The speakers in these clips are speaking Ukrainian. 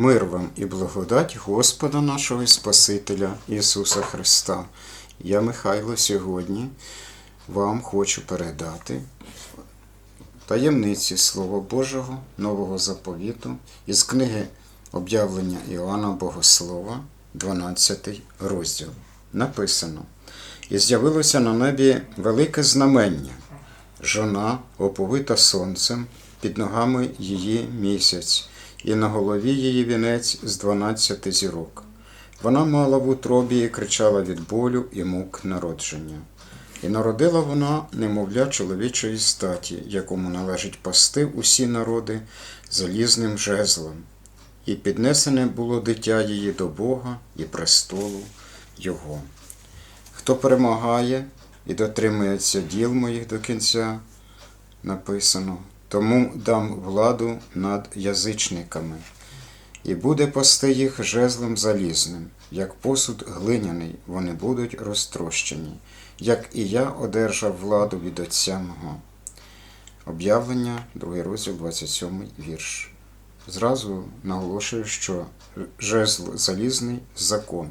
Мир вам і благодать Господа нашого і Спасителя Ісуса Христа. Я, Михайло, сьогодні вам хочу передати таємниці Слова Божого, Нового заповіту із книги Об'явлення Іоанна Богослова, 12 розділ. Написано: І з'явилося на небі велике знамення, жона, оповита сонцем, під ногами її місяць, і на голові її вінець з дванадцяти зірок. Вона мала в утробі і кричала від болю і мук народження. І народила вона немовля чоловічої статі, якому належить пасти усі народи залізним жезлом. І піднесене було дитя її до Бога і престолу Його. Хто перемагає і дотримується діл моїх до кінця, написано, тому дам владу над язичниками, і буде пасти їх жезлом залізним, як посуд глиняний, вони будуть розтрощені, як і я одержав владу від Отця мого. Об'явлення, 2 розділ, 27 вірш. Зразу наголошую, що жезл залізний закон.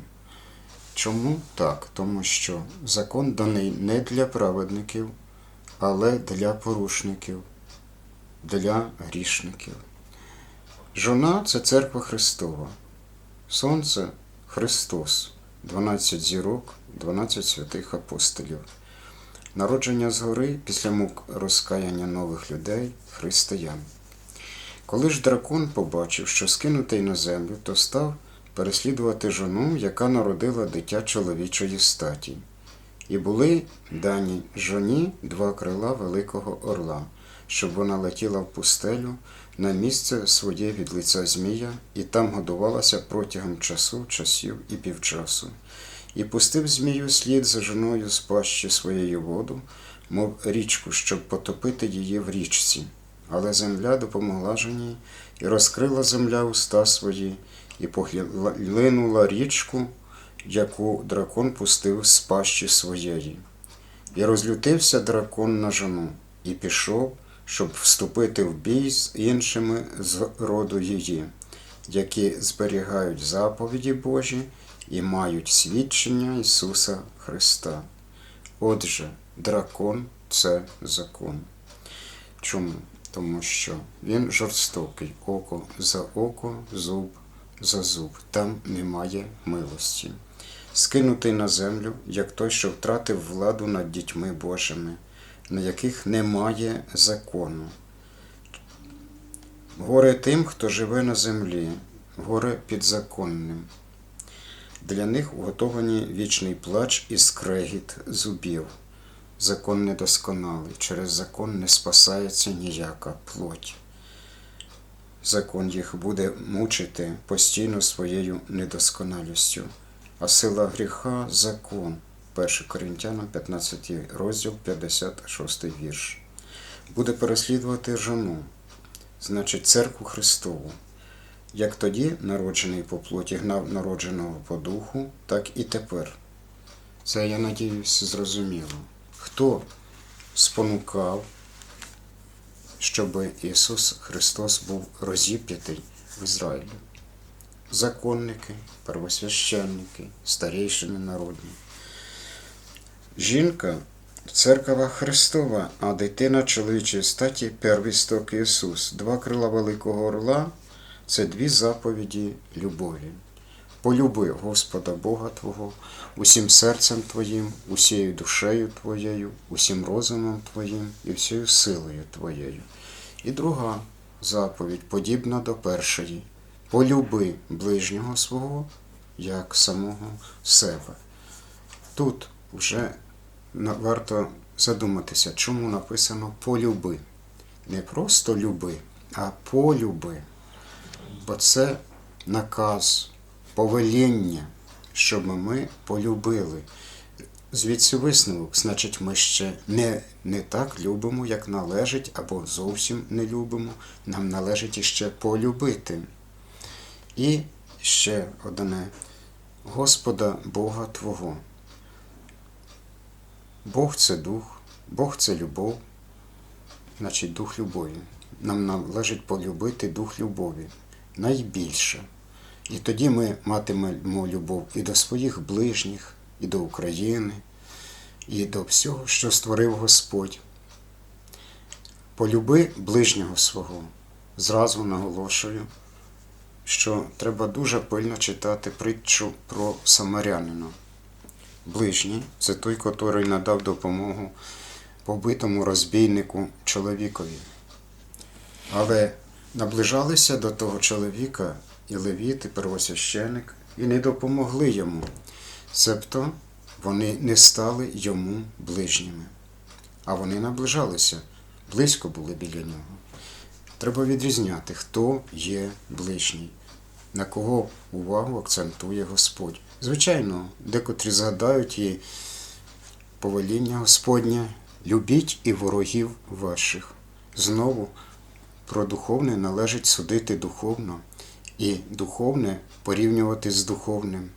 Чому так? Тому що закон даний не для праведників, але для порушників, для грішників. Жона це церква Христова. Сонце Христос, 12 зірок, 12 святих апостолів. Народження згори після мук розкаяння нових людей, християн. Коли ж дракон побачив, що скинутий на землю, то став переслідувати жону, яка народила дитя чоловічої статі. І були дані жоні два крила великого орла, щоб вона летіла в пустелю на місце своє від лиця Змія, і там годувалася протягом часу, часів і півчасу. І пустив Змію слід за жоною з пащі своєї воду, мов річку, щоб потопити її в річці. Але земля допомогла жоні, і розкрила земля уста свої, і поглинула річку, яку дракон пустив з пащі своєї. І розлютився дракон на жону, і пішов, щоб вступити в бій з іншими з роду її, які зберігають заповіді Божі і мають свідчення Ісуса Христа. Отже, дракон це закон. Чому? Тому що він жорстокий око за око, зуб за зуб. Там немає милості. Скинутий на землю, як той, що втратив владу над дітьми Божими, на яких немає закону. Горе тим, хто живе на землі, горе підзаконним. Для них уготовані вічний плач і скрегіт зубів. Закон недосконалий, через закон не спасається ніяка плоть. Закон їх буде мучити постійно своєю недосконалістю, а сила гріха закон. 1 Коринтянам 15 розділ 56 вірш. Буде переслідувати жону, значить церкву Христову. Як тоді народжений по плоті гнав народженого по духу, так і тепер. Це, я надіюсь, зрозуміло. Хто спонукав, щоб Ісус Христос був розіп'ятий в Ізраїлі? Законники, первосвященники, старейшини народні. Жінка церква Христова, а дитина чоловічої статі первісток Ісус. Два крила великого орла це дві заповіді любові. Полюби Господа Бога Твого усім серцем Твоїм, усією душею Твоєю, усім розумом Твоїм і всією силою Твоєю. І друга заповідь, подібна до першої. Полюби ближнього свого як самого себе. Тут вже варто задуматися, чому написано полюби. Не просто люби, а полюби. Бо це наказ, повеління, щоб ми полюбили. Звідси висновок, значить, ми ще не, не так любимо, як належить, або зовсім не любимо. Нам належить іще полюбити. І ще одне Господа Бога Твого. Бог це дух, Бог це любов, значить дух любові. Нам належить полюбити дух любові найбільше. І тоді ми матимемо любов і до своїх ближніх, і до України, і до всього, що створив Господь. Полюби ближнього свого. Зразу наголошую, що треба дуже пильно читати притчу про самарянина. Ближній це той, котрий надав допомогу побитому розбійнику чоловікові. Але наближалися до того чоловіка і левіт, і первосвященик, і не допомогли йому. Себто вони не стали йому ближніми. А вони наближалися, близько були біля нього. Треба відрізняти, хто є ближній, на кого увагу акцентує Господь. Звичайно, декотрі згадають і повеління Господнє любіть і ворогів ваших. Знову про духовне належить судити духовно і духовне порівнювати з духовним,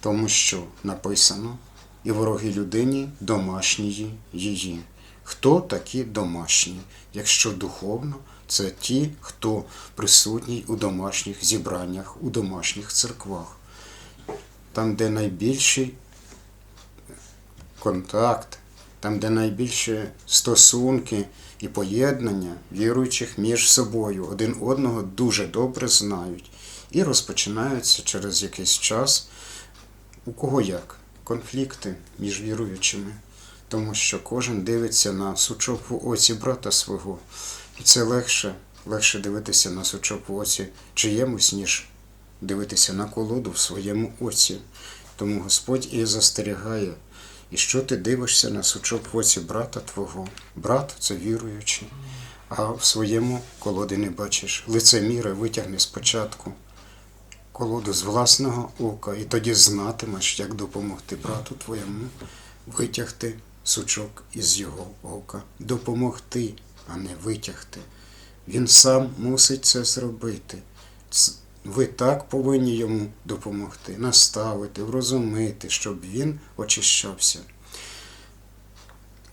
тому що написано і вороги людині домашньої її. Хто такі домашні? Якщо духовно, це ті, хто присутній у домашніх зібраннях, у домашніх церквах, там, де найбільший контакт, там, де найбільше стосунки і поєднання віруючих між собою, один одного дуже добре знають. І розпочинаються через якийсь час, у кого як, конфлікти між віруючими, тому що кожен дивиться на сучок в оці брата свого. І це легше, легше дивитися на сучок в оці чиємусь, ніж дивитися на колоду в своєму оці. Тому Господь і застерігає, і що ти дивишся на сучок в оці брата твого? Брат це віруючий, а в своєму колоди не бачиш. Лицеміра витягни спочатку колоду з власного ока, і тоді знатимеш, як допомогти брату твоєму витягти сучок із його ока. Допомогти, а не витягти. Він сам мусить це зробити. Ви так повинні йому допомогти, наставити, врозумити, щоб він очищався.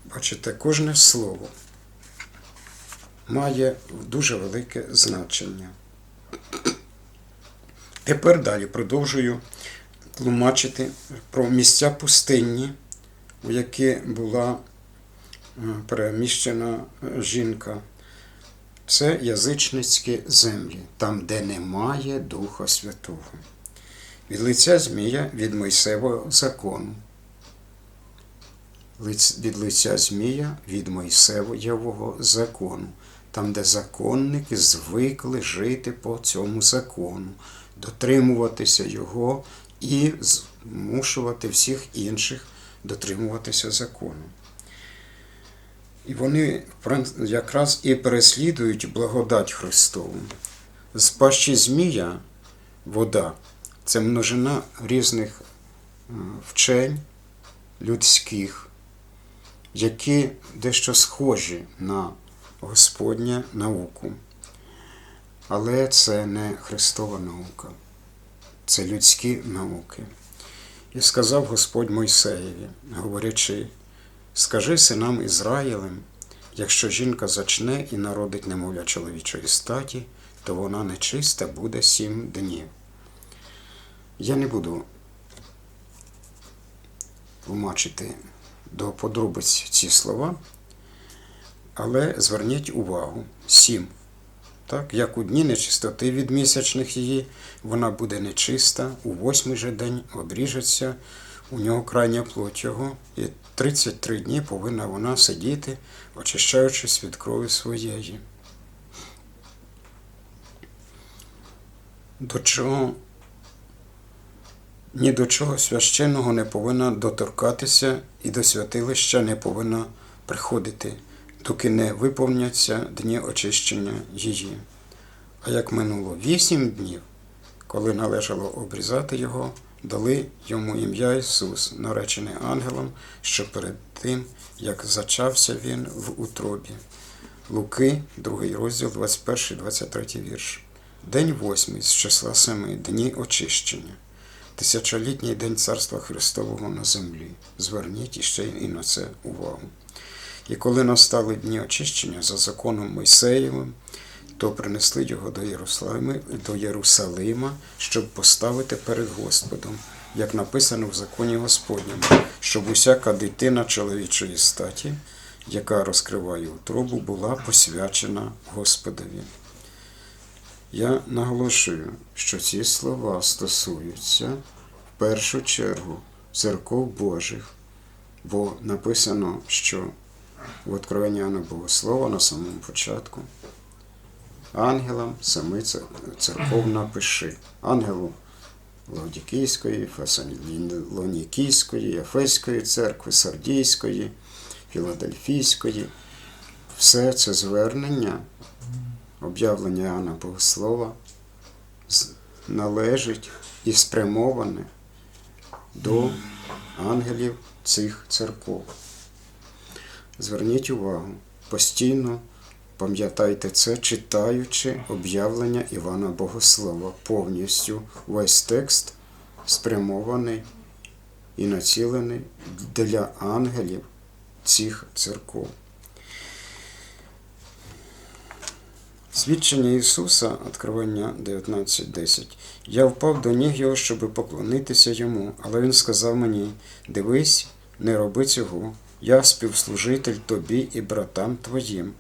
Бачите, кожне слово має дуже велике значення. Тепер далі продовжую тлумачити про місця пустинні, у які була е, переміщена е, жінка. Це язичницькі землі, там, де немає Духа Святого. Від лиця Змія від Мойсевого закону. Від лиця Змія від Мойсевого закону, там, де законники звикли жити по цьому закону, дотримуватися його і змушувати всіх інших дотримуватися закону. І вони якраз і переслідують благодать Христову. З пащі Змія вода це множина різних е, вчень людських, які дещо схожі на Господню науку. Але це не Христова наука, це людські науки. І сказав Господь Мойсеєві, говорячи, Скажи синам Ізраїлем, якщо жінка зачне і народить немовля чоловічої статі, то вона нечиста буде сім днів. Я не буду тлумачити до подробиць ці слова, але зверніть увагу, сім. Так, як у дні нечистоти від місячних її, вона буде нечиста, у восьмий же день обріжеться, у нього крайня плоть його, і 33 дні повинна вона сидіти, очищаючись від крові своєї. До чого ні до чого священного не повинна доторкатися і до святилища не повинна приходити, доки не виповняться дні очищення її. А як минуло вісім днів, коли належало обрізати його, дали йому ім'я Ісус, наречений ангелом, що перед тим, як зачався він в утробі. Луки, 2 розділ, 21-23 вірш. День восьмий з числа семи дні очищення. Тисячолітній день Царства Христового на землі. Зверніть іще і на це увагу. І коли настали дні очищення за законом Мойсеєвим, то принесли його до Єрусалима, до Єрусалима, щоб поставити перед Господом, як написано в законі Господньому, щоб усяка дитина чоловічої статі, яка розкриває утробу, була посвячена Господові. Я наголошую, що ці слова стосуються в першу чергу церков Божих, бо написано, що в Откровенні Іоанна Богослова на самому початку ангелам семи цер- церков напиши. Ангелу Лаодікійської, Фесалонікійської, Ефеської церкви, Сардійської, Філадельфійської. Все це звернення, об'явлення Іоанна Богослова належить і спрямоване до ангелів цих церков. Зверніть увагу, постійно пам'ятайте це, читаючи об'явлення Івана Богослова. Повністю весь текст спрямований і націлений для ангелів цих церков. Свідчення Ісуса, Откровення 19.10. Я впав до ніг його, щоби поклонитися йому, але він сказав мені: Дивись, не роби цього. Я співслужитель тобі і братам твоїм,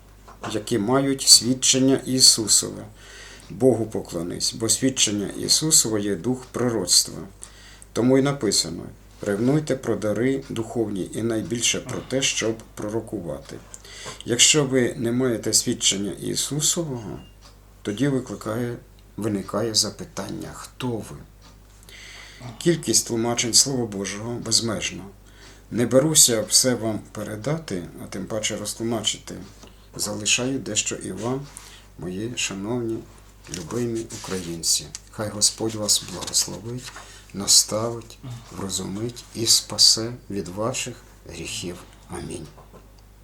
які мають свідчення Ісусове. Богу поклонись, бо свідчення Ісусове є дух пророцтва. Тому й написано: ревнуйте про дари духовні і найбільше про те, щоб пророкувати. Якщо ви не маєте свідчення Ісусового, тоді викликає, виникає запитання, хто ви? Кількість тлумачень Слова Божого безмежна. Не беруся все вам передати, а тим паче розтлумачити. Залишаю дещо і вам, мої шановні, любимі українці. Хай Господь вас благословить, наставить, врозумить і спасе від ваших гріхів. Амінь.